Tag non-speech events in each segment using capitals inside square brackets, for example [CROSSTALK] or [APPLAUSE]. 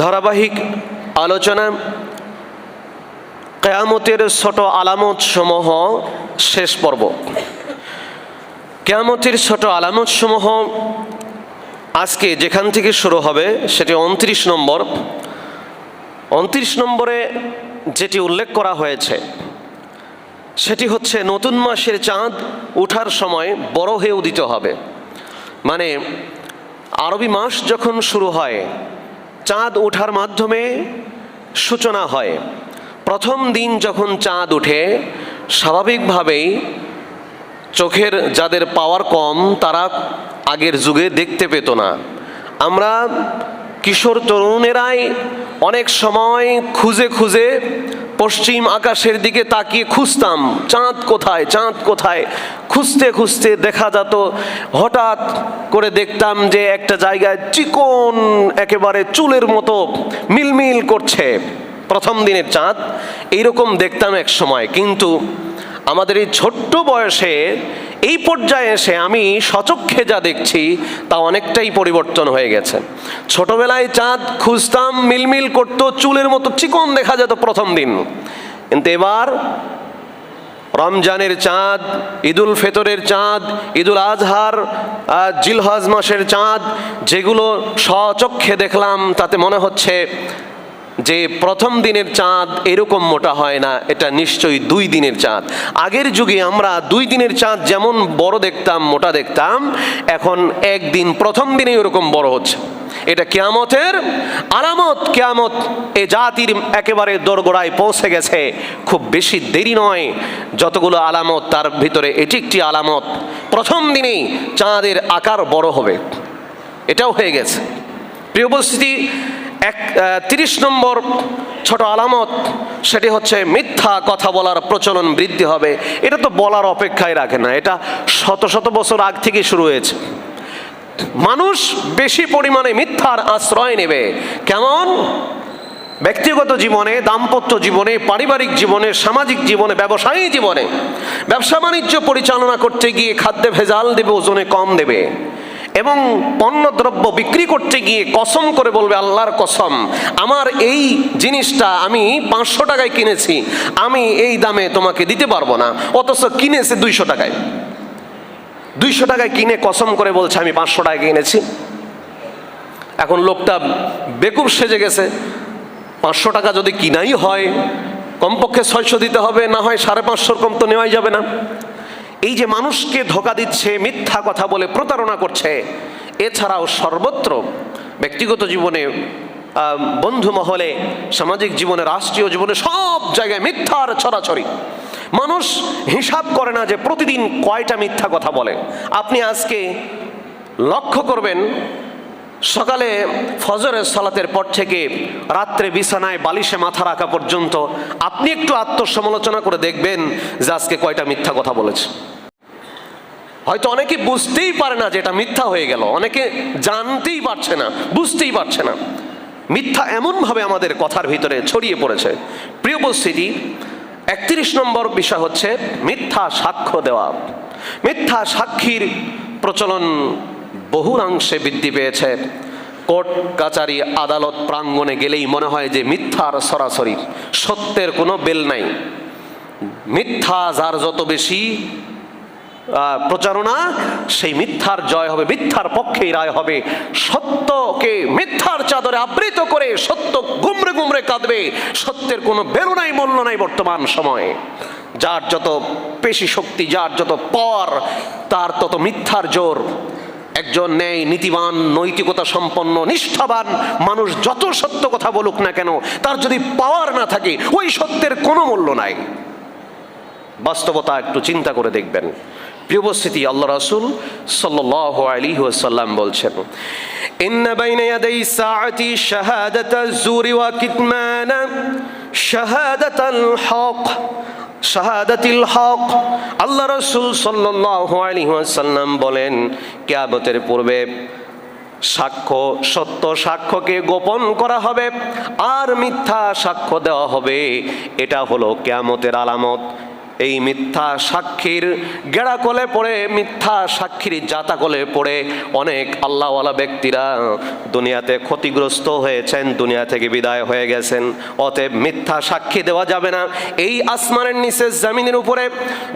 ধারাবাহিক আলোচনা কেয়ামতের ছোট আলামত সমূহ শেষ পর্ব। কেয়ামতের ছোট আলামত সমূহ আজকে যেখান থেকে শুরু হবে সেটি উনত্রিশ নম্বর। উনত্রিশ নম্বরে যেটি উল্লেখ করা হয়েছে, সেটি হচ্ছে নতুন মাসের চাঁদ ওঠার সময় বড় হয়ে উদিত হবে। মানে আরবি মাস যখন শুরু হয় চাঁদ ওঠার মাধ্যমে সূচনা হয়। প্রথম দিন যখন চাঁদ ওঠে স্বাভাবিকভাবেই চোখের যাদের পাওয়ার কম, তারা আগের যুগে দেখতে পেত না। আমরা কিশোর তরুণেরাই অনেক সময় খুঁজে খুঁজে পশ্চিম আকাশের দিকে তাকিয়ে খুঁজতাম, চাঁদ কোথায় চাঁদ কোথায়? খুঁজতে খুঁজতে দেখা যেত, হঠাৎ করে দেখতাম যে একটা জায়গায় চিকন, একেবারে চুলের মতো মিলমিল করছে। প্রথম দিনের চাঁদ, এইরকম দেখতাম এক সময়, কিন্তু আমাদের এই ছোট্ট বয়সে এই পর্যায়ে এসে আমি সচক্ষে যা দেখছি, তা অনেকটাই পরিবর্তন হয়ে গেছে। ছোটবেলায় চাঁদ খুঁজতাম, মিলমিল করতো, চুলের মতো চিকন দেখা যেত প্রথম দিন। কিন্তু এবার রমজানের চাঁদ, ঈদুল ফেতরের চাঁদ, ঈদুল আজহার জিলহজ মাসের চাঁদ, যেগুলো স্বচক্ষে দেখলাম, তাতে মনে হচ্ছে যে প্রথম দিনের চাঁদ এরকম মোটা হয় না, এটা নিশ্চয়ই দুই দিনের চাঁদ। আগের যুগে আমরা দুই দিনের চাঁদ যেমন বড় দেখতাম, মোটা দেখতাম, এখন একদিন প্রথম দিনে এরকম বড় হচ্ছে। এটা কেয়ামতের আলামত। কেয়ামত এ জাতির একেবারে দোরগোড়ায় পৌঁছে গেছে। খুব বেশি দেরি নয়। যতগুলো আলামত, তার ভিতরে এটি একটি আলামত। প্রথম দিনেই চাঁদের আকার বড় হবে। এটাও হয়ে গেছে। প্রিয় উপস্থিতি এক তিরিশ নম্বর ছোট আলামত, সেটি হচ্ছে মিথ্যা কথা বলার প্রচলন বৃদ্ধি হবে। এটা তো বলার অপেক্ষায় রাখে না, এটা শত শত বছর আগ থেকে শুরু হয়েছে। মানুষ বেশি পরিমাণে মিথ্যার আশ্রয় নেবে। কেমন? ব্যক্তিগত জীবনে, দাম্পত্য জীবনে, পারিবারিক জীবনে, সামাজিক জীবনে, ব্যবসায়ী জীবনে। ব্যবসা বাণিজ্য পরিচালনা করতে গিয়ে খাদ্যে ভেজাল দেবে, ওজনে কম দেবে। এবং পণ্যদ্রব্য বিক্রি করতে গিয়ে কসম করে বলবে, আল্লাহর কসম, আমার এই জিনিসটা আমি পাঁচশো টাকায় কিনেছি, আমি এই দামে তোমাকে দিতে পারব না, অথচ কিনেছে দুইশো টাকায়। দুইশো টাকায় কিনে কসম করে বলছে, আমি পাঁচশো টাকা কিনেছি। এখন লোকটা বেকুব সেজে গেছে, পাঁচশো টাকা যদি কিনাই হয়, কমপক্ষে ছয়শো দিতে হবে, না হয় সাড়ে পাঁচশোর কম তো নেওয়াই যাবে না। এই যে মানুষকে ধোকা দিচ্ছে, মিথ্যা কথা বলে প্রতারণা করছে, এছাড়াও সর্বত্র ব্যক্তিগত জীবনে বন্ধু মহলে, সামাজিক জীবনে, রাষ্ট্রীয় জীবনে সব জায়গায় মিথ্যার ছড়াছড়ি। মানুষ হিসাব করে না যে প্রতিদিন কয়টা মিথ্যা কথা বলে। আপনি আজকে লক্ষ্য করবেন সকালে ফজরের সালাতের পর থেকে রাত্রে বিছানায় বালিশে মাথা রাখা পর্যন্ত আপনি একটু আত্মসমালোচনা করে দেখবেন যে আজকে কয়টা মিথ্যা কথা বলেছে। হয়তো অনেকে বুঝতেই পারে না যে এটা মিথ্যা হয়ে গেল, অনেকে জানতেই পারছে না, বুঝতেই পারছে না। মিথ্যা এমনভাবে আমাদের কথার ভিতরে ছড়িয়ে পড়েছে। প্রিয় উপস্থিতি, একত্রিশ নম্বর বিষয় হচ্ছে মিথ্যা সাক্ষ্য দেওয়া। মিথ্যা সাক্ষীর প্রচলন বহুলাংশে বৃদ্ধি পেয়েছে। কোর্ট, কাচারি, আদালত প্রাঙ্গণে গেলেই মনে হয় যে মিথ্যার সরাসরি, সত্যের কোনো বেল নাই। মিথ্যা যার যত বেশি প্রচারণা, সেই মিথ্যার জয় হবে, মিথ্যার পক্ষেই রায় হবে। সত্যকে মিথ্যার চাদরে আবৃত করে সত্য গুমরে গুমরে কাঁদবে। সত্যের কোনো বেরো নাই, মূল্য নাই বর্তমান সময়ে। যার যত পেশি শক্তি, যার যত পর তার তত মিথ্যার জোর। একজন ন্যায় নীতিবান, নৈতিকতা সম্পন্ন, নিষ্ঠাবান মানুষ, যত সত্য কথা বলুক না কেন, তার যদি পাওয়ার না থাকে, ওই সত্যের কোনো মূল্য নাই। বাস্তবতা একটু চিন্তা করে দেখবেন। প্রিয় উপস্থিতি, আল্লাহ রাসূল সাল্লাল্লাহু আলাইহি ওয়াসাল্লাম বলছেন হক। শাহাদাতিল হক। আল্লাহ রসুল সাল্লাম বলেন কেয়াবতের পূর্বে সাক্ষ্য, সত্য সাক্ষ্যকে গোপন করা হবে আর মিথ্যা সাক্ষ্য দেওয়া হবে। এটা হলো কেয়ামতের আলামত। এই মিথ্যা সাক্ষীর গেড়া কলে পড়ে, মিথ্যা সাক্ষীর জাতা কলে পড়ে অনেক আল্লাহওয়ালা ব্যক্তিরা দুনিয়াতে ক্ষতিগ্রস্ত হয়েছেন, দুনিয়া থেকে বিদায় হয়ে গেছেন। অতএব মিথ্যা সাক্ষী দেওয়া যাবে না। এই আসমানের নিচে জমিনের উপরে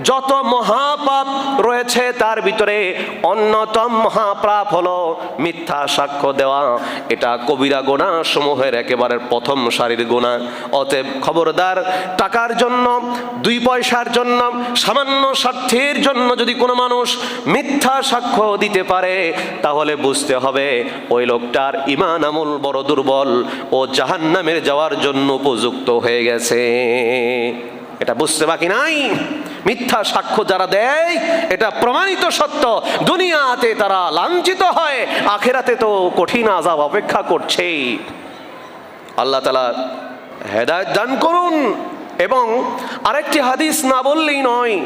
যত মহাপাপ রয়েছে, তার ভিতরে অন্যতম মহাপাপ হলো মিথ্যা সাক্ষ্য দেওয়া। এটা কবিরা গোনা সমূহের একেবারে প্রথম সারির গোনা। অতএব খবরদার, টাকার জন্য দুই পয়সার জন্য, সামান্য স্বার্থের জন্য যদি কোনো মানুষ মিথ্যা সাক্ষ্য দিতে পারে, তাহলে বুঝতে হবে ওই লোকটার ইমান আমল বড় দুর্বল, ও জাহান্নামের যাওয়ার জন্য উপযুক্ত হয়ে গেছে। এটা বুঝতে বাকি নাই? মিথ্যা সাক্ষ্য যারা দেয়, এটা প্রমাণিত সত্য। দুনিয়াতে তারা লাঞ্ছিত হয়, আখেরাতে তো কঠিন আজাব অপেক্ষা করছেই। আল্লাহ তালা হেদায়ত দান করুন। এবং আরেকটি হাদিস না বললেই নয়,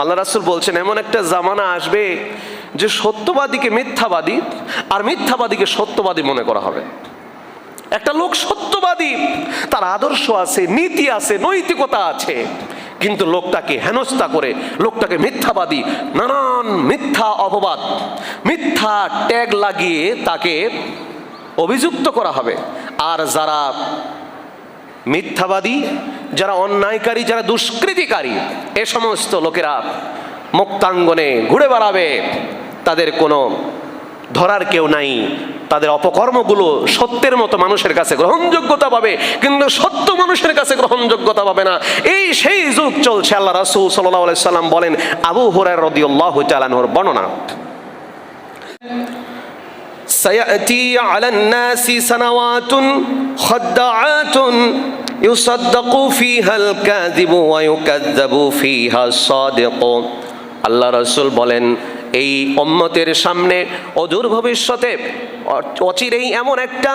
আল্লাহ রাসুল বলছেন, এমন একটা জামানা আসবে যে সত্যবাদীকে মিথ্যাবাদী আর মিথ্যাবাদীকে সত্যবাদী মনে করা হবে। একটা লোক সত্যবাদী, তার আদর্শ আছে, নীতি আছে, নৈতিকতা আছে, কিন্তু লোকটাকে হেনস্থা করে, লোকটাকে মিথ্যাবাদী, নানান মিথ্যা অপবাদ, মিথ্যা ট্যাগ লাগিয়ে তাকে অভিযুক্ত করা হবে। আর যারা মিথ্যাবাদী, যারা অন্যায়কারী, যারা দুষ্কৃতিকারী, এ সমস্ত লোকেরা মুক্তাঙ্গনে ঘুরে বেড়াবে। তাদের কোনো ধরার কেউ নাই। তাদের অপকর্মগুলো সত্যের মতো মানুষের কাছে গ্রহণযোগ্যতা পাবে, কিন্তু সত্য মানুষের কাছে গ্রহণযোগ্যতা পাবে না। এই সেই যুগ চলছে, আল্লাহ রাসুল সাল্লাম বলেন, আবু হুরার রদিউল্লাহ বর্ণনা। سيأتي على الناس سنوات خدعات يصدق فيها الكاذب ويكذب فيها الصادق আল্লাহ রসুল বলেন এই অম্মতের সামনে অদূর ভবিষ্যতে অ- অচিরেই এমন একটা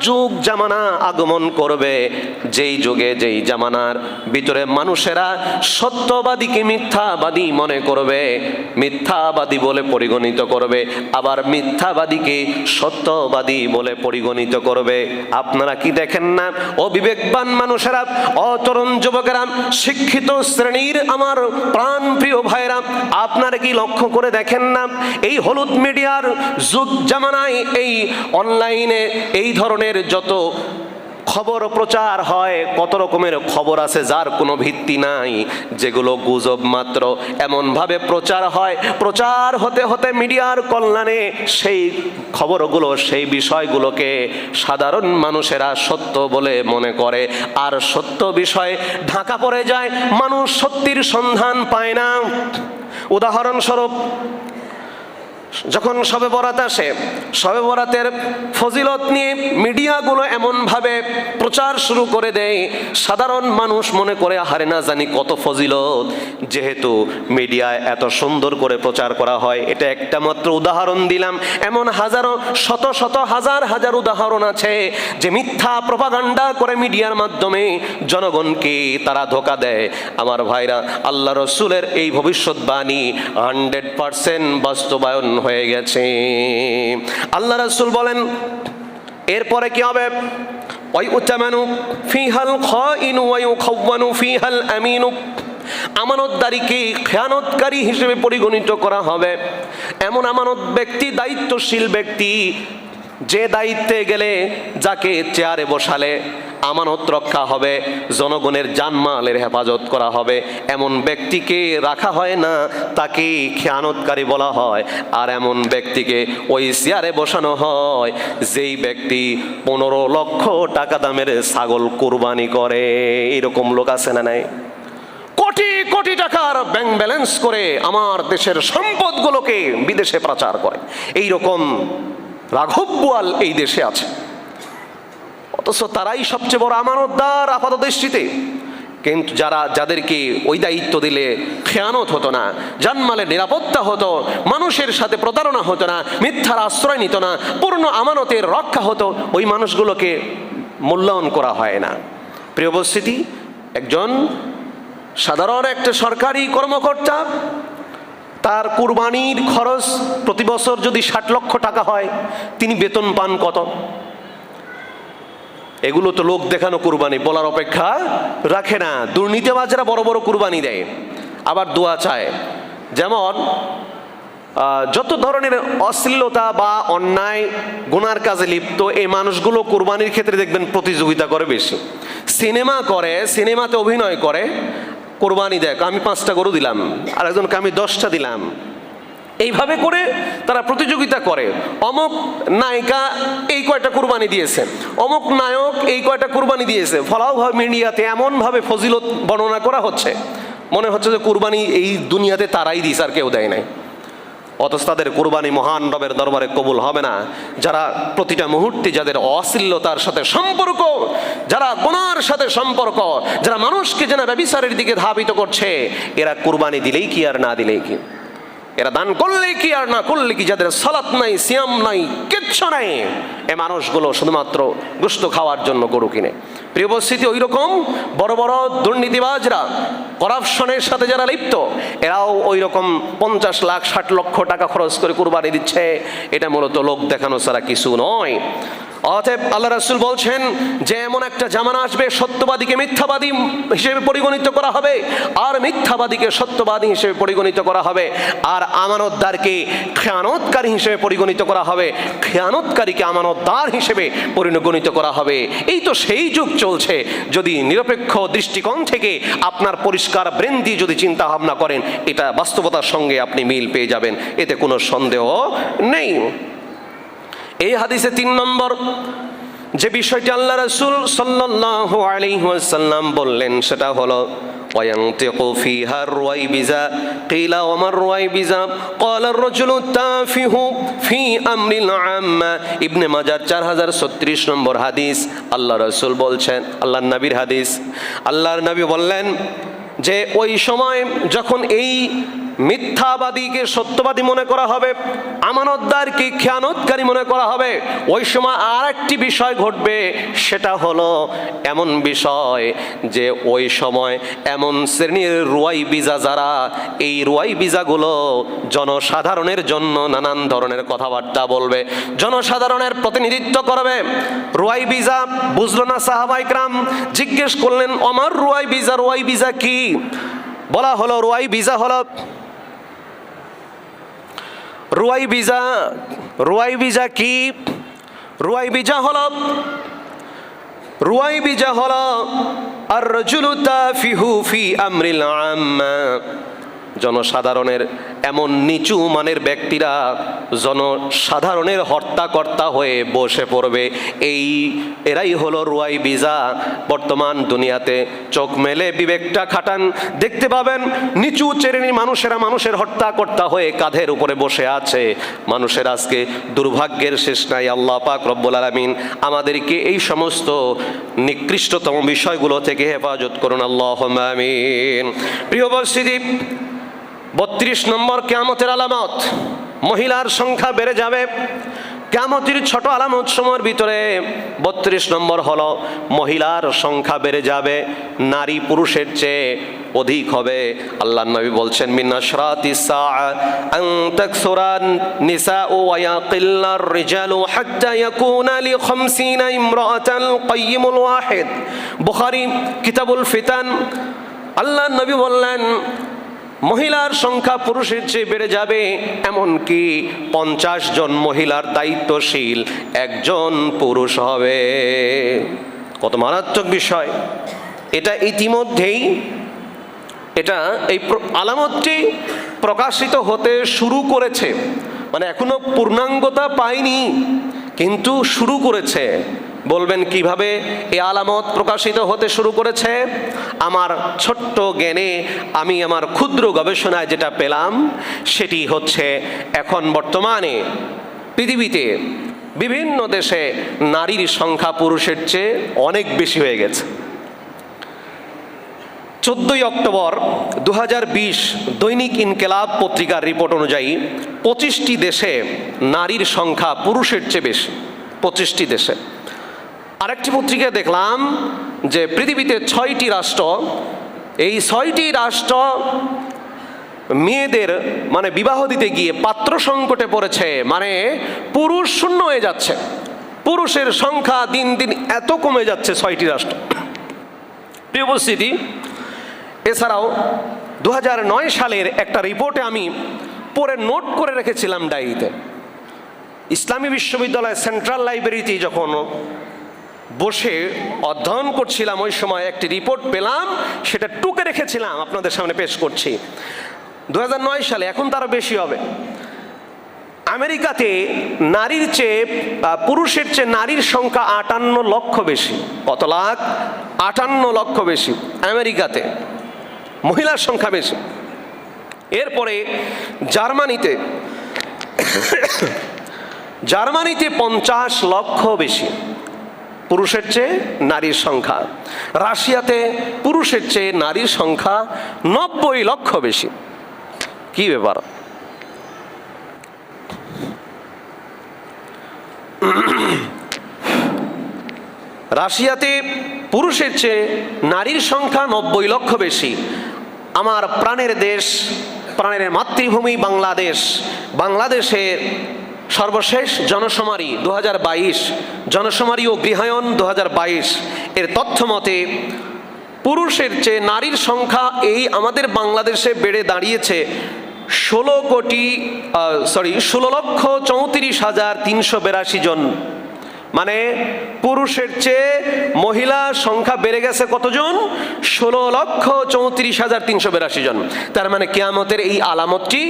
যুগ জামানা আগমন করবে। যেই যুগে যেই জামানার ভিতরে মানুষেরা সত্যবাদীকে মিথ্যাবাদী মনে করবে। মিথ্যাবাদী বলে পরিগণিত করবে। আবার মিথ্যাবাদীকে সত্যবাদী বলে পরিগণিত করবে। আপনারা কি দেখেন না? অবিবেকবান মানুষেরা, অতরুণ যুবকেরা, শিক্ষিত শ্রেণির আমার প্রাণ প্রিয় ভাইরা আপনারা কি লক্ষ্য করে দেখেন না? এই হলুদ মিডিয়ার যুগ জামানায় এই অনলাইনে এই ধরনের যত খবর প্রচার হয়, কত রকমের খবর আছে যার কোনো ভিত্তি নাই, যেগুলো গুজব মাত্র এমনভাবে প্রচার হয়। প্রচার হতে হতে মিডিয়ার কল্যাণে সেই খবরগুলো, সেই বিষয়গুলোকে সাধারণ মানুষেরা সত্য বলে মনে করে। আর সত্য বিষয় ঢাকা পড়ে যায়, মানুষ সত্যির সন্ধান পায় না। উদাহরণস্বরূপ যখন সবে বরাত আসে, সবে বরাতের ফজিলত নিয়ে মিডিয়াগুলো এমনভাবে প্রচার শুরু করে দেয়, সাধারণ মানুষ মনে করে হারে না জানি কত ফজিলত। যেহেতু মিডিয়ায় এত সুন্দর করে প্রচার করা হয়, এটা একটা মাত্র উদাহরণ দিলাম। এমন হাজারো, শত শত হাজার হাজার উদাহরণ আছে যে মিথ্যা প্রপাগান্ডা করে মিডিয়ার মাধ্যমে জনগণকে তারা ধোকা দেয়। আমার ভাইরা, আল্লাহ রসুলের এই ভবিষ্যৎবাণী হান্ড্রেড পারসেন্ট বাস্তবায়ন হয়ে গেছে। আল্লাহ রাসুল বলেন, এরপরে কি হবে? ফিহাল খাইনু ওয়াই খাওয়ানু ফিহাল আমিনু। আমানতদারিকে খেয়ানতকারী হিসেবে পরিগণিত করা হবে। এমন আমানত ব্যক্তি, দায়িত্বশীল ব্যক্তি যে দায়িত্বে গেলে যাকে চেয়ারে বসালে আমানত রক্ষা হবে, জনগণের জানমালের হেফাজত করা হবে। এমন ব্যক্তিকে রাখা হয় না, তাকে খেয়ানতকারী বলা হয়। আর এমন ব্যক্তিকে ওই চেয়ারে বসানো হয়, যেই ব্যক্তি পনেরো লক্ষ টাকা দামের ছাগল কোরবানি করে। এরকম লোক আছে না নাই? কোটি কোটি টাকার ব্যাংক ব্যালেন্স করে আমার দেশের সম্পদগুলোকে বিদেশে প্রচার করে। এই রকম রাঘব বোয়াল এই দেশে আছে। অথচ তারাই সবচেয়ে বড় আমানতদার আপাত দৃষ্টিতে কিন্তু যারা, যাদেরকে ওই দায়িত্ব দিলে খেয়ানত হতো না, জানমালের নিরাপত্তা হতো, মানুষের সাথে প্রতারণা হতো না, মিথ্যার আশ্রয় নিত না, পূর্ণ আমানতের রক্ষা হতো, ওই মানুষগুলোকে মূল্যায়ন করা হয় না। প্রিয় উপস্থিতি, একজন সাধারণ একটা সরকারি কর্মকর্তা তার কুরবানির খরচ প্রতি বছর যদি ষাট লক্ষ টাকা হয়, তিনি বেতন পান কত? এগুলো তো লোক দেখানো কুরবানি, বলার অপেক্ষা রাখে না। দুর্নীতিবাজরা বড় বড় কুরবানি দেয়, আবার দোয়া চায়। যেমন যত ধরনের অশ্লীলতা বা অন্যায় গুনার কাজে লিপ্ত, এই মানুষগুলো কোরবানির ক্ষেত্রে দেখবেন প্রতিযোগিতা করে বেশি। সিনেমা করে, সিনেমাতে অভিনয় করে কোরবানি দেখ, আমি পাঁচটা গরু দিলাম আর একজনকে আমি দশটা দিলাম। এইভাবে করে তারা প্রতিযোগিতা করে। অমক নায়িকা এই কয়টা কুরবানি দিয়েছে, অমক নায়ক এই কয়টা কুরবানি দিয়েছে। ফলাওভাবে মিডিয়াতে এমনভাবে ফজিলত বর্ণনা করা হচ্ছে। মনে হচ্ছে যে কুরবানি এই দুনিয়াতে তারাই দিস আর কেউ দেয় নাই। অথচ তাদের কোরবানি মহান রবের দরবারে কবুল হবে না। যারা প্রতিটা মুহূর্তে যাদের অশ্লীলতার সাথে সম্পর্ক, যারা গোনার সাথে সম্পর্ক, যারা মানুষকে যেন ব্যবিচারের দিকে ধাবিত করছে, এরা কোরবানি দিলেই কি আর না দিলেই কি? এরা দান করলে কি আর না করলে কি? যাদের সালাত নাই, সিয়াম নাই, কিচ্ছু নাই। এ মানুষগুলো শুধুমাত্র গুস্ত খাওয়ার জন্য গরু কিনে। প্রিয় উপস্থিতি ওই রকম বড় বড় দুর্নীতিবাজরা, করাপশনের সাথে যারা লিপ্ত, এরাও ওই রকম পঞ্চাশ লাখ, ষাট লক্ষ টাকা খরচ করে কুরবানি দিচ্ছে। এটা মূলত লোক দেখানো ছাড়া কিছু নয়। অতএব আল্লাহ রাসুল বলছেন যে এমন একটা জামানা আসবে, সত্যবাদীকে মিথ্যাবাদী হিসেবে পরিগণিত করা হবে, আর মিথ্যাবাদীকে সত্যবাদী হিসেবে পরিগণিত করা হবে। আর আমানতদারকে খেয়ানতকারী হিসেবে পরিগণিত করা হবে। খেয়ানতকারীকে আমানতদার হিসেবে পরিগণিত করা হবে। এই তো সেই যুগ চলছে। যদি নিরপেক্ষ দৃষ্টিকোণ থেকে আপনার পরিষ্কার ব্রেন যদি চিন্তা ভাবনা করেন, এটা বাস্তবতার সঙ্গে আপনি মিল পেয়ে যাবেন। এতে কোনো সন্দেহ নেই। এই হাদিসে তিন নম্বর, যে বিষয়টি আল্লাহ রসুল সাল্লাল্লাহু আলাইহি ওয়াসাল্লাম বললেন, সেটা হলো وينطق فيها الرويبزة قيل وما الرويبزة قال الرجل التافه في أمر العامة ইবনে মাজার চার হাজার ছত্রিশ নম্বর হাদিস আল্লাহ রসুল বলছেন আল্লাহর নবীর হাদিস আল্লাহর নবী বললেন যে ওই সময় যখন এই মিথ্যাবাদীকে সত্যবাদী মনে করা হবে, আমানতদারকে খেয়ানতকারী মনে করা হবে। ওই সময় আর একটি বিষয় ঘটবে, সেটা হলো এমন বিষয় যে ওই সময় এমন শ্রেণির রুয়াই বিজা যারা, এই রুয়াই বিজাগুলো জনসাধারণের জন্য নানান ধরনের কথাবার্তা বলবে, জনসাধারণের প্রতিনিধিত্ব করবে। রুয়াই বিজা বুঝলো না সাহাবাইকরাম জিজ্ঞেস করলেন আমার রুয়াই বিজা রুয়াই বিজা কি? বলা হলো রুয়াই বিজা হলো রুয়াই বিজা রুয়াই বিজা কি? রুয়াই বিজা হল রুয়াই বিজা হল আর রজুলুতা ফিহু ফি আমরিল আম্মা। জনসাধারণের এমন নিচু মানের ব্যক্তিরা জনসাধারণের হর্তাকর্তা হয়ে বসে পড়বে। এই, এরাই হলো রুয়াই বিজা। বর্তমান দুনিয়াতে চোখ মেলে বিবেকটা খাটান। দেখতে পাবেন নিচু শ্রেণির মানুষেরা মানুষের হর্তাকর্তা হয়ে কাঁধের উপরে বসে আছে। মানুষের আজকে দুর্ভাগ্যের শেষ নাই, আল্লাহ পাক রব্বুল আলমিন আমাদেরকে এই সমস্ত নিকৃষ্টতম বিষয়গুলো থেকে হেফাজত করুন। আল্লাহ আমিন। প্রিয় উপস্থিতি বত্রিশ নম্বর কেয়ামতের আলামত। মহিলার সংখ্যা বেড়ে যাবে। কেয়ামতির ছোট আলামত সময়ের ভিতরে বত্রিশ নম্বর হলো, মহিলার সংখ্যা বেড়ে যাবে, নারী পুরুষের চেয়ে অধিক হবে। আল্লাহ নবী বলছেন মিনাশরাতি আন তাকসুরান নিসাউ ওয়া ইয়াকিল্লার রিজালু হাত্তা ইয়াকুনা লি 50 ইমরাআতান কাইয়িমুল ওয়াহিদ। বুখারী কিতাবুল ফিতান। আল্লাহ নবী বললেন মহিলার সংখ্যা পুরুষের চেয়ে বেড়ে যাবে, এমনকি পঞ্চাশ জন মহিলার দায়িত্বশীল একজন পুরুষ হবে। কত মারাত্মক বিষয়। এটা ইতিমধ্যেই এটা এই আলামতটি প্রকাশিত হতে শুরু করেছে। মানে এখনও পূর্ণাঙ্গতা পায়নি, কিন্তু শুরু করেছে। বলবেন, কীভাবে এই আলামত প্রকাশিত হতে শুরু করেছে? আমার ছোট্ট জ্ঞানে আমি আমার ক্ষুদ্র গবেষণায় যেটা পেলাম, সেটি হচ্ছে এখন বর্তমানে পৃথিবীতে বিভিন্ন দেশে নারীর সংখ্যা পুরুষের চেয়ে অনেক বেশি হয়ে গেছে। চোদ্দই অক্টোবর দু বিশ দৈনিক ইনকেলাব পত্রিকার রিপোর্ট অনুযায়ী পঁচিশটি দেশে নারীর সংখ্যা পুরুষের চেয়ে বেশি, পঁচিশটি দেশে। আরেকটি পত্রিকায় দেখলাম যে পৃথিবীতে ছয়টি রাষ্ট্র। এই ছয়টি রাষ্ট্র মেয়েদের মানে বিবাহ দিতে গিয়ে পাত্র সংকটে পড়েছে। মানে পুরুষ শূন্য হয়ে যাচ্ছে। পুরুষের সংখ্যা দিন দিন এত কমে যাচ্ছে ছয়টি রাষ্ট্র। প্রিয় উপস্থিতি, এছাড়াও দু হাজার নয় সালের একটা রিপোর্টে আমি পরে নোট করে রেখেছিলাম ডায়েরিতে। ইসলামী বিশ্ববিদ্যালয় সেন্ট্রাল লাইব্রেরিতে যখন বসে অধ্যয়ন করছিলাম, ওই সময় একটি রিপোর্ট পেলাম, সেটা টুকে রেখেছিলাম, আপনাদের সামনে পেশ করছি। দু হাজার নয় সালে, এখন তারও বেশি হবে। আমেরিকাতে নারীর চেয়ে পুরুষের চেয়ে নারীর সংখ্যা আটান্ন লক্ষ বেশি। কত লাখ? আটান্ন লক্ষ বেশি আমেরিকাতে। মহিলার সংখ্যা বেশি। এরপরে জার্মানিতে [COUGHS] জার্মানিতে পঞ্চাশ লক্ষ বেশি। পুরুষের চেয়ে নারীর সংখ্যা। রাশিয়াতে পুরুষের চেয়ে নারীর সংখ্যা নব্বই লক্ষ বেশি। কি ব্যাপার? রাশিয়াতে পুরুষের চেয়ে নারীর সংখ্যা নব্বই লক্ষ বেশি। আমার প্রাণের দেশ, প্রাণের মাতৃভূমি বাংলাদেশ। বাংলাদেশের সর্বশেষ জনসমারি দু জনসমারি ও গৃহায়ন দু হাজার বাইশ। এর তথ্য মতে, পুরুষের চেয়ে নারীর সংখ্যা এই আমাদের বাংলাদেশে বেড়ে দাঁড়িয়েছে ষোলো কোটি সরি ষোলো লক্ষ চৌত্রিশ হাজার তিনশো বেরাশি জন। মানে পুরুষের চেয়ে মহিলা সংখ্যা বেড়ে গেছে কতজন? ষোলো লক্ষ চৌত্রিশ হাজার তিনশো বেরাশি জন। তার মানে কেয়ামতের এই আলামতটি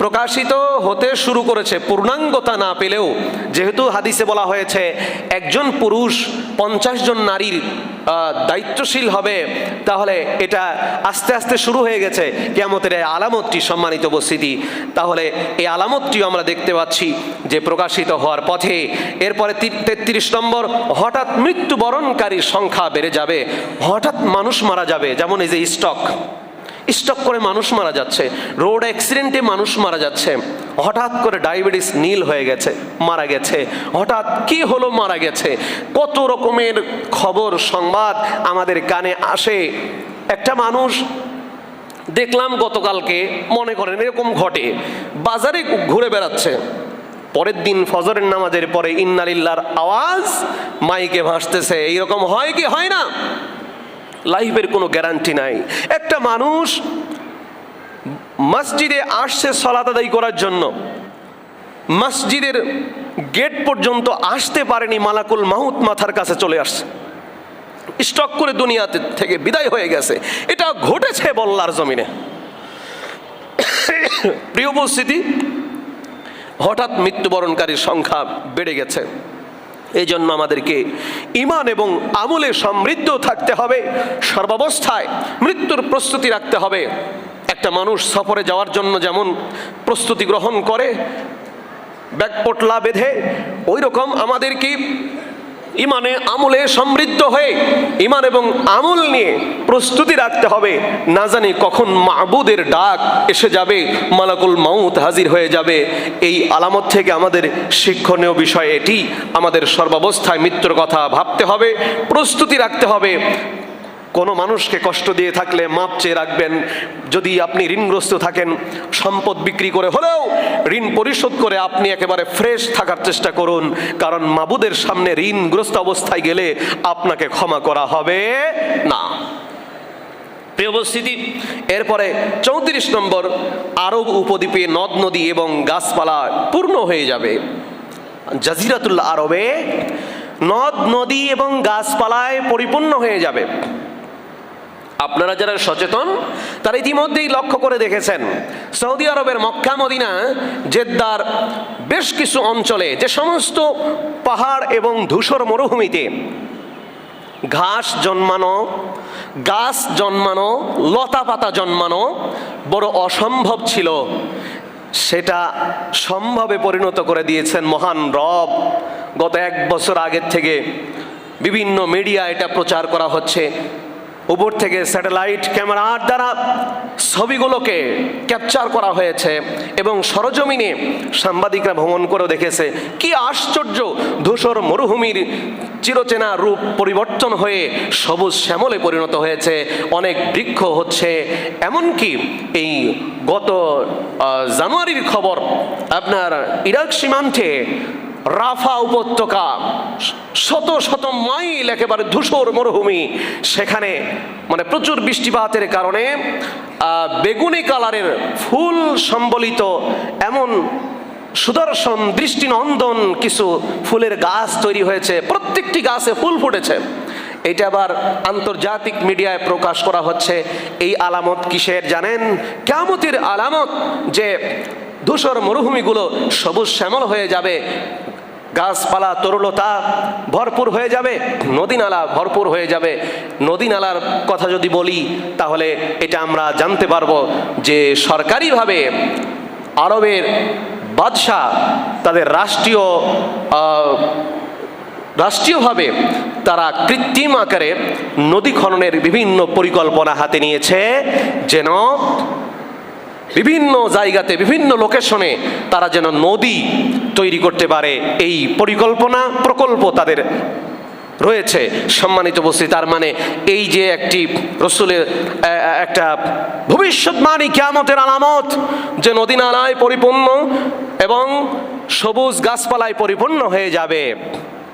প্রকাশিত হতে শুরু করেছে। পূর্ণাঙ্গতা না পেলেও যেহেতু হাদিসে বলা হয়েছে, একজন পুরুষ পঞ্চাশ জন নারীর দায়িত্বশীল হবে, তাহলে এটা আস্তে আস্তে শুরু হয়ে গেছে। কেয়ামতের এই আলামতটি সম্মানিত উপস্থিতি। তাহলে এই আলামতটিও আমরা দেখতে পাচ্ছি যে প্রকাশিত হওয়ার পথে। এরপরে তেত্রিশ নম্বর, হঠাৎ মৃত্যুবরণকারীর সংখ্যা বেড়ে যাবে। হঠাৎ মানুষ মারা যাবে, যেমন এই যে স্টক। স্টক করে মানুষ মারা যাচ্ছে। রোড অ্যাক্সিডেন্টে মানুষ মারা যাচ্ছে। হঠাৎ করে ডায়াবেটিস নীল হয়ে গেছে, মারা গেছে। হঠাৎ কি হলো, মারা গেছে। কত রকমের খবর, সংবাদ আমাদের কানে আসে। একটা মানুষ দেখলাম গতকালকে, মনে করেন এরকম ঘটে। বাজারে ঘুরে বেড়াচ্ছে। পরের দিন ফজরের নামাজের পরে ইন্নালিল্লার আওয়াজ মাইকে ভাসতেছে। এইরকম হয় কি, হয় না? লাইফের কোনো গ্যারান্টি নাই। একটা মানুষ মসজিদে আসছে সলাত আদায় করার জন্য। মসজিদের গেট পর্যন্ত আসতে পারেনি মালাকুল মাহুত মাথার কাছে চলে আসছে। স্টক করে দুনিয়াতে থেকে বিদায় হয়ে গেছে। এটা ঘটেছে বল্লার জমিনে। প্রিয় উপস্থিতি, হঠাৎ মৃত্যুবরণকারীর সংখ্যা বেড়ে গেছে। এই জন্য আমাদেরকে ইমান এবং আমলে সমৃদ্ধ থাকতে হবে। সর্বাবস্থায় মৃত্যুর প্রস্তুতি রাখতে হবে। একটা মানুষ সফরে যাওয়ার জন্য যেমন প্রস্তুতি গ্রহণ করে ব্যাগপটলা বেঁধে ওই রকম আমাদেরকে ইমানে আমলে সমৃদ্ধ হয়ে ইমান এবং আমল নিয়ে প্রস্তুতি রাখতে হবে। না জানি কখন মাহবুদের ডাক এসে যাবে, মালাকুল মাউত হাজির হয়ে যাবে। এই আলামত থেকে আমাদের শিক্ষণীয় বিষয় এটি। আমাদের সর্বাবস্থায় মৃত্যুর কথা ভাবতে হবে, প্রস্তুতি রাখতে হবে। কোনো মানুষকে কষ্ট দিয়ে থাকলে মাপ চেয়ে রাখবেন। যদি আপনি ঋণগ্রস্ত থাকেন, সম্পদ বিক্রি করে হলেও ঋণ পরিশোধ করে আপনি একেবারে ফ্রেশ থাকার চেষ্টা করুন। কারণ মাবুদের সামনে ঋণগ্রস্ত অবস্থায় গেলে আপনাকে ক্ষমা করা হবে না। প্রিয় উপস্থিতি, এরপরে চৌত্রিশ নম্বর আরব উপদ্বীপে নদ, নদী এবং গাছপালা পূর্ণ হয়ে যাবে। জাজিরাতুল আরবে নদ, নদী এবং গাছপালায় পরিপূর্ণ হয়ে যাবে। আপনারা যারা সচেতন, তারা ইতিমধ্যেই লক্ষ্য করে দেখেছেন, সৌদি আরবের মক্কা, মদিনা, জেদ্দার বেশ কিছু অঞ্চলে যে সমস্ত পাহাড় এবং ধূসর মরুভূমিতে ঘাস জন্মানো গাছ জন্মানো, লতা পাতা জন্মানো বড় অসম্ভব ছিল। সেটা সম্ভবে পরিণত করে দিয়েছেন মহান রব। গত এক বছর আগের থেকে বিভিন্ন মিডিয়া এটা প্রচার করা হচ্ছে। উপর থেকে স্যাটেলাইট ক্যামেরার দ্বারা ছবিগুলোকে ক্যাপচার করা হয়েছে এবং সরজমিনে সাংবাদিকরা ভ্রমণ করেও দেখেছে কি আশ্চর্য ধূসর মরুভূমির চিরচেনা রূপ পরিবর্তন হয়ে সবুজ শ্যামলে পরিণত হয়েছে, অনেক বৃক্ষ হচ্ছে। এমনকি এই গত জানুয়ারির খবর আপনার ইরাক সীমান্তে রাফা উপত্যকা, শত শত মাইল একেবারে ধূসর মরুভূমি। সেখানে মানে প্রচুর বৃষ্টিপাতের কারণে বেগুনি কালারের ফুল সম্বলিত এমন সুদর্শন দৃষ্টিনন্দন কিছু ফুলের গাছ তৈরি হয়েছে। প্রত্যেকটি গাছে ফুল ফুটেছে। এটা আবার আন্তর্জাতিক মিডিয়ায় প্রকাশ করা হচ্ছে। এই আলামত কিসের জানেন? কেমতির আলামত যে ধূসর মরুভূমিগুলো সবুজ শ্যামল হয়ে যাবে। গাছপালা তরুলতা ভরপুর হয়ে যাবে নদী নালা ভরপুর হয়ে যাবে। নদী নালার কথা যদি বলি, তাহলে এটা আমরা জানতে পারব যে সরকারিভাবে আরবের বাদশাহ তাদের রাষ্ট্রীয় রাষ্ট্রীয়ভাবে তারা কৃত্রিম আকারে নদী খননের বিভিন্ন পরিকল্পনা হাতে নিয়েছে, যেন বিভিন্ন জায়গাতে, বিভিন্ন লোকেশনে তারা যেন নদী তৈরি করতে পারে। এই পরিকল্পনা, প্রকল্প তাদের রয়েছে, সম্মানিত বস্তি তার মানে এই যে একটি রসুলের একটা ভবিষ্যৎবাণী, কেয়ামতের আলামত, যে নদী নালায় পরিপূর্ণ এবং সবুজ গাছপালায় পরিপূর্ণ হয়ে যাবে।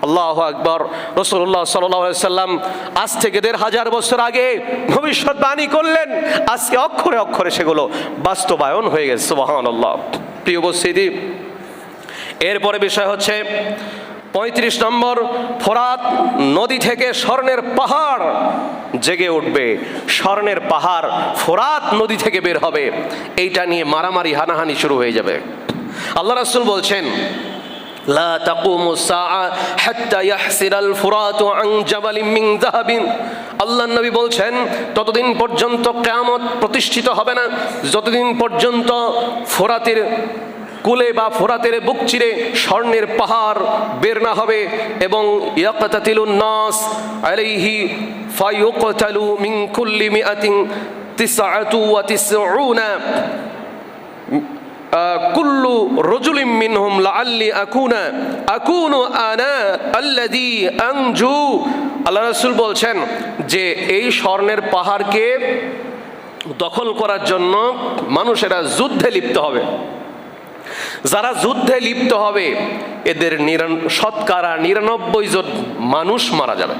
আল্লাহ আকবর রসুল্লাহ সাল্লাম আজ থেকে দেড় হাজার বছর আগে ভবিষ্যৎবাণী করলেন। আজকে অক্ষরে অক্ষরে সেগুলো বাস্তবায়ন হয়ে গেছে সুবাহান আল্লাহ প্রিয় উপস্থিতি, এরপরে বিষয় হচ্ছে পঁয়ত্রিশ নম্বর, ফোরাত নদী থেকে স্বর্ণের পাহাড় জেগে উঠবে। স্বর্ণের পাহাড় ফোরাত নদী থেকে বের হবে। এইটা নিয়ে মারামারি, হানাহানি শুরু হয়ে যাবে। আল্লাহ রাসূল বলছেন لا تقوم الساعة حتى يحسر الفرات عن جبل من ذهب আল্লাহ নবী বলছেন ততদিন পর্যন্ত কেয়ামত প্রতিষ্ঠিত হবে না যতদিন পর্যন্ত ফোরাতের কুলে বা ফোরাতের বুক চিরে স্বর্ণের পাহাড় বের না হবে এবং ইয়াকাতাতিলুন নাস আলাইহি ফায়ুকতালু মিন কুল্লি মিআতিন তিসআতু ওয়া তিসউনা কুল্লু রজুলিম মিনহুম লাআল্লি আকুনা, আকুনু আনা আল্লাযী আনজু। আল্লাহ বলছেন যে এই স্বর্ণের পাহাড়কে দখল করার জন্য মানুষেরা যুদ্ধে লিপ্ত হবে। যারা যুদ্ধে লিপ্ত হবে, এদের শতকরা নিরানব্বই জন মানুষ মারা যাবে।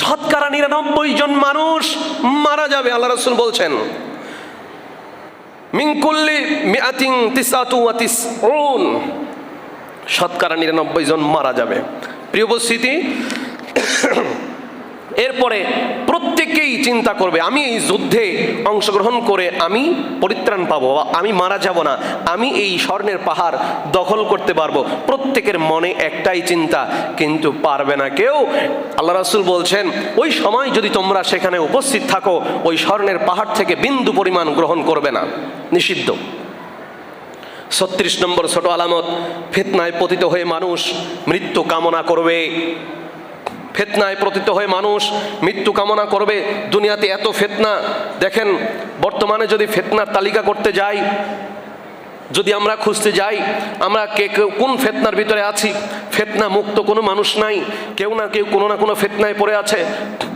শতকরা নিরানব্বই জন মানুষ মারা যাবে, আল্লাহ রসুল বলছেন। মিঙ্কুল্লি মিয়াতিং তিসাতু শতকরা নিরানব্বই জন মারা যাবে। প্রিয় উপস্থিতি এরপরে প্রত্যেকেই চিন্তা করবে, আমি এই যুদ্ধে অংশগ্রহণ করে আমি পরিত্রাণ পাবো, বা আমি মারা যাব না, আমি এই স্বর্ণের পাহাড় দখল করতে পারব। প্রত্যেকের মনে একটাই চিন্তা, কিন্তু পারবে না কেউ। আল্লাহ রাসুল বলছেন, ওই সময় যদি তোমরা সেখানে উপস্থিত থাকো, ওই স্বর্ণের পাহাড় থেকে বিন্দু পরিমাণ গ্রহণ করবে না, নিষিদ্ধ। ছত্রিশ নম্বর ছোট আলামত, ফেতনায় পতিত হয়ে মানুষ মৃত্যু কামনা করবে। ফেতনায় পতিত হয়ে মানুষ মৃত্যু কামনা করবে। দুনিয়াতে এত ফেতনা, দেখেন, বর্তমানে যদি ফেতনার তালিকা করতে যাই যদি আমরা খুঁজতে যাই, আমরা কে কোন ফেতনার ভিতরে আছি? ফেতনা মুক্ত কোনো মানুষ নাই। কেউ না কেউ কোনো না কোনো ফেতনায় পড়ে আছে।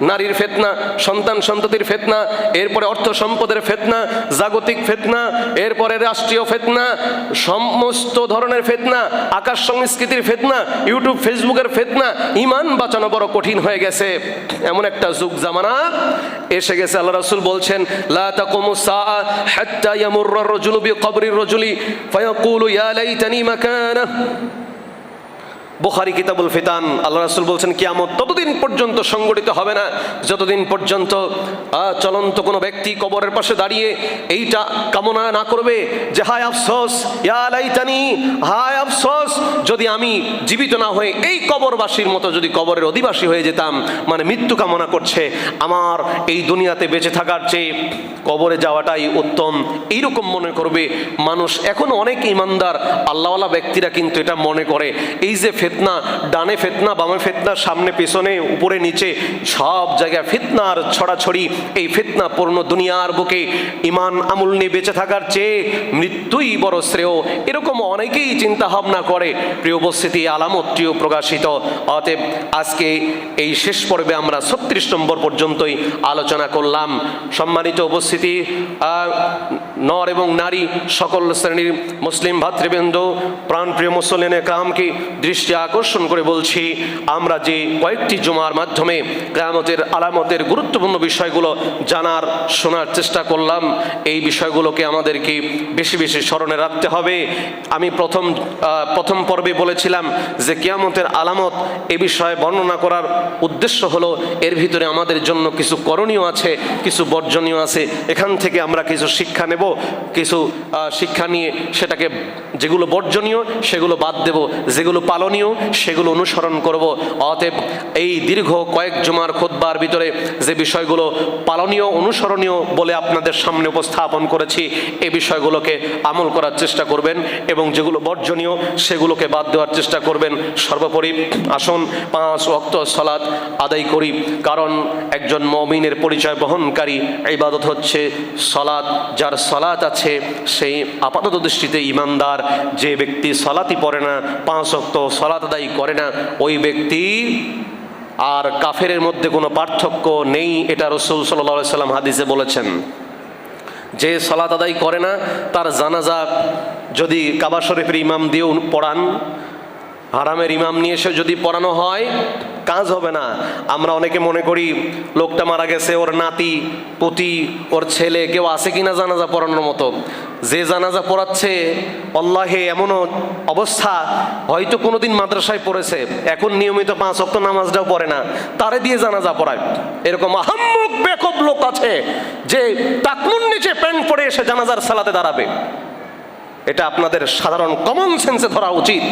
নারীর ফেতনা, সন্তান সন্ততির ফেতনা, এরপরে অর্থ সম্পদের ফেতনা, জাগতিক ফেতনা, এরপরে রাষ্ট্রীয় ফেতনা, সমস্ত ধরনের ফেতনা, আকাশ সংস্কৃতির ফেতনা, ইউটিউব, ফেসবুকের ফেতনা, ইমান বাঁচানো বড় কঠিন হয়ে গেছে। এমন একটা যুগ, জামানা, এসে গেছে আল্লাহ রাসূল বলছেন, লা তাকুমু সাআ হাত্তা ইয়ামুররা আর-রাজুলু বিকবরির রাজুলি فيقول يا ليتني مكانه. বুখারি কিতাবুল ফিতান, আল্লাহ রাসুল বলছেন, কিয়ামত ততদিন পর্যন্ত সংগঠিত হবে না, যতদিন পর্যন্ত চলন্ত কোনো ব্যক্তি কবরের পাশে দাঁড়িয়ে এইটা কামনা না করবে যে, হায় আফসোস, ইয়া লাইতানি, হায় আফসোস, যদি আমি জীবিত না হয়ে এই কবরবাসীর মতো যদি কবরের অধিবাসী হয়ে যেতাম মানে মৃত্যু কামনা করছে, আমার এই দুনিয়াতে বেঁচে থাকার চেয়ে কবরে যাওয়াটাই উত্তম। এইরকম মনে করবে মানুষ। এখন অনেক ইমানদার, আল্লাহওয়ালা ব্যক্তিরা কিন্তু এটা মনে করে। এই যে ফেতনা, ডানে ফেতনা, বামে ফেতনা, সামনে, পেছনে, উপরে, নিচে, সব জায়গায় ফিতনার ছড়াছড়ি। এই ফিতনা পূর্ণ দুনিয়ার বুকে ইমান আমুল নিয়ে বেঁচে থাকার চেয়ে মৃত্যুই বড় শ্রেয়। এরকম অনেকেই চিন্তা ভাবনা করে। প্রিয় উপস্থিতি আলামতটিও প্রকাশিত। অতএব আজকে এই শেষ পর্বে আমরা ছত্রিশ নম্বর পর্যন্তই আলোচনা করলাম। সম্মানিত উপস্থিতি নর এবং নারী, সকল শ্রেণির মুসলিম ভাতৃবৃন্দ, প্রাণপ্রিয় মুসলিনে কামকে দৃষ্টি আকর্ষণ করে বলছি, আমরা যে কয়েকটি জমার মাধ্যমে গ্রামতের আলামতের গুরুত্বপূর্ণ বিষয়গুলো জানার, শোনার চেষ্টা করলাম, এই বিষয়গুলোকে আমাদেরকে বেশি বেশি স্মরণে রাখতে হবে। আমি প্রথম প্রথম পর্বে বলেছিলাম যে কিয়ামতের আলামত এ বিষয়ে বর্ণনা করার উদ্দেশ্য হলো, এর ভিতরে আমাদের জন্য কিছু করণীয় আছে, কিছু বর্জনীয় আছে, এখান থেকে আমরা কিছু শিক্ষা নেব। কিছু শিক্ষা নিয়ে সেটাকে যেগুলো বর্জনীয়, সেগুলো বাদ দেব। যেগুলো পালনীয়, সেগুলো অনুসরণ করব। অতএব এই দীর্ঘ কয়েক জমার খোদবার ভিতরে যে বিষয়গুলো পালনীয়, অনুসরণীয় বলে আপনাদের সামনে উপস্থাপন করেছি এই বিষয়গুলোকে আমল করার চেষ্টা করবেন এবং যেগুলো বর্জনীয়, সেগুলোকে বাদ দেওয়ার চেষ্টা করবেন। সর্বোপরি আসুন, পাঁচ অক্ত সলাৎ আদায় করি, কারণ একজন মমিনের পরিচয় বহনকারী ইবাদত হচ্ছে সলাৎ যার সলাৎ আছে, সেই আপাতত দৃষ্টিতে ইমানদার যে ব্যক্তি সলাতি পড়ে না, পাঁচ অক্ত সলাত আদায় করে না, ওই ব্যক্তি আর কাফেরের মধ্যে কোনো পার্থক্য নেই, এটা রসুল সাল্লা সাল্লাম হাদিসে বলেছেন। যে সলাত আদায় করে না, তার জানাজা যদি কাবা শরীফের ইমাম দিয়েও পড়ান হারামের ইমাম নিয়ে এসে যদি পড়ানো হয়, কাজ হবে না। আমরা অনেকে মনে করি, লোকটা মারা গেছে, ওর নাতি, পুতি, ওর ছেলে, কেউ আছে কি না জানাজা পড়ানোর মতো। যে জানাজা পড়াচ্ছে অল্লাহে এমনও অবস্থা, হয়তো কোনোদিন মাদ্রাসায় পড়েছে, এখন নিয়মিত পাঁচ অক্ত নামাজটাও পড়ে না, তারে দিয়ে জানাজা পড়ায়। এরকম আহাম্মক বেকব লোক আছে, যে টাকনুর নিচে প্যান্ট পরে এসে জানাজার সালাতে দাঁড়াবে। এটা আপনাদের সাধারণ কমন সেন্সে ধরা উচিত।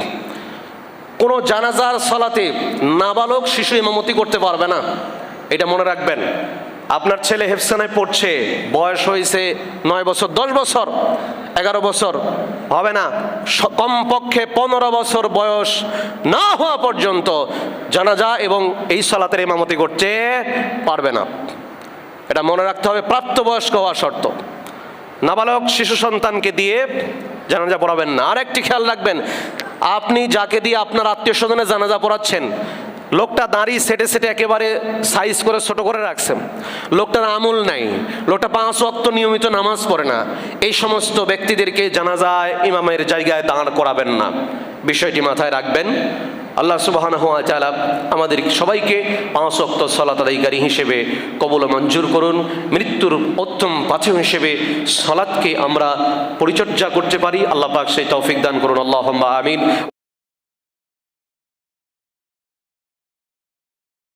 কোনো জানাজার সলাতে নাবালক শিশু ইমামতি করতে পারবে না। এটা মনে রাখবেন। আপনার ছেলে হেফসানায় পড়ছে, বয়স হয়েছে নয় বছর, দশ বছর, এগারো বছর, হবে না। কমপক্ষে পনেরো বছর বয়স না হওয়া পর্যন্ত জানাজা এবং এই সলাতের ইমামতি করতে পারবে না। এটা মনে রাখতে হবে, প্রাপ্তবয়স্ক হওয়া শর্ত। নাবালক শিশু সন্তানকে দিয়ে জানাজা পড়াবেন না। আর একটি খেয়াল রাখবেন আপনি যাকে দিয়ে আপনার আত্মীয় স্বজনে জানাজা পড়াচ্ছেন, লোকটা দাঁড়ি সেটে সেটে একেবারে সাইজ করে ছোট করে রাখছেন। লোকটার আমল নাই, লোকটা পাঁচ ওয়াক্ত নিয়মিত নামাজ পড়ে না। এই সমস্ত ব্যক্তিদেরকে জানাজায় ইমামের জায়গায় দাঁড় করাবেন না। বিষয়টি মাথায় রাখবেন। আল্লাহ সুবাহান তাআলা আমাদের সবাইকে পাঁচ অক্ত সলাতাদাইকারী হিসেবে কবল মঞ্জুর করুন। মৃত্যুর উত্তম পাথেয় হিসেবে সলাৎকে আমরা পরিচর্যা করতে পারি। আল্লাহ পাক সেই তৌফিক দান করুন। আল্লাহ আমিন।